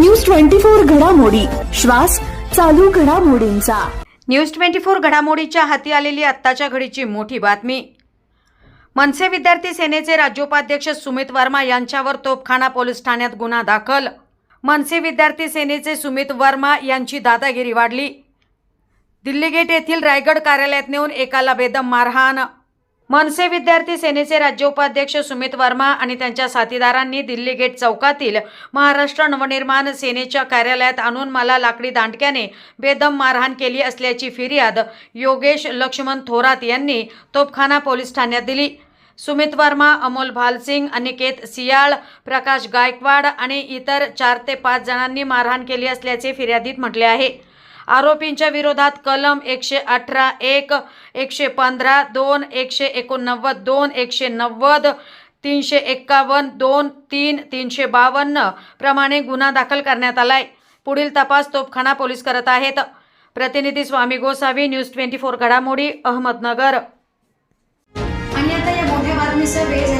Twenty four घडामोडी. श्वास चालू घडामोडींचा. न्यूज ट्वेंटी फोर घडामोडीच्या हाती आलेली आत्ताच्या घडीची मोठी बातमी. मनसे विद्यार्थी सेनेचे राज्योपाध्यक्ष सुमित वर्मा यांच्यावर तोपखाना पोलीस ठाण्यात गुन्हा दाखल. मनसे विद्यार्थी सेनेचे सुमित वर्मा यांची दादागिरी वाढली. दिल्ली गेट येथील रायगड कार्यालयात नेऊन एकाला बेदम मारहाण. मनसे विद्यार्थी सेनेचे राज्योपाध्यक्ष सुमित वर्मा आणि त्यांच्या साथीदारांनी दिल्ली गेट चौकातील महाराष्ट्र नवनिर्माण सेनेच्या कार्यालयात आणून मला लाकडी दांडक्याने बेदम मारहाण केली असल्याची फिर्याद योगेश लक्ष्मण थोरात यांनी तोपखाना पोलीस ठाण्यात दिली. सुमित वर्मा अमोल भालसिंग अनिकेत सियाळ प्रकाश गायकवाड आणि इतर चार ते पाच जणांनी मारहाण केली असल्याचे फिर्यादीत म्हटले आहे. आरोपींच्या विरोधात कलम एकशे अठरा एक एकशे पंधरा दोन एकशे एकोणनव्वद दोन एकशे नव्वद तीनशे एक्कावन्न दोन तीन तीनशे बावन्न प्रमाणे गुन्हा दाखल करण्यात आलाय. पुढील तपास तोपखाना पोलीस करत आहेत. प्रतिनिधी Swami Gosavi news twenty four घडामोडी अहमदनगर. आणि आता या मोठ्या बातमीचा वेळ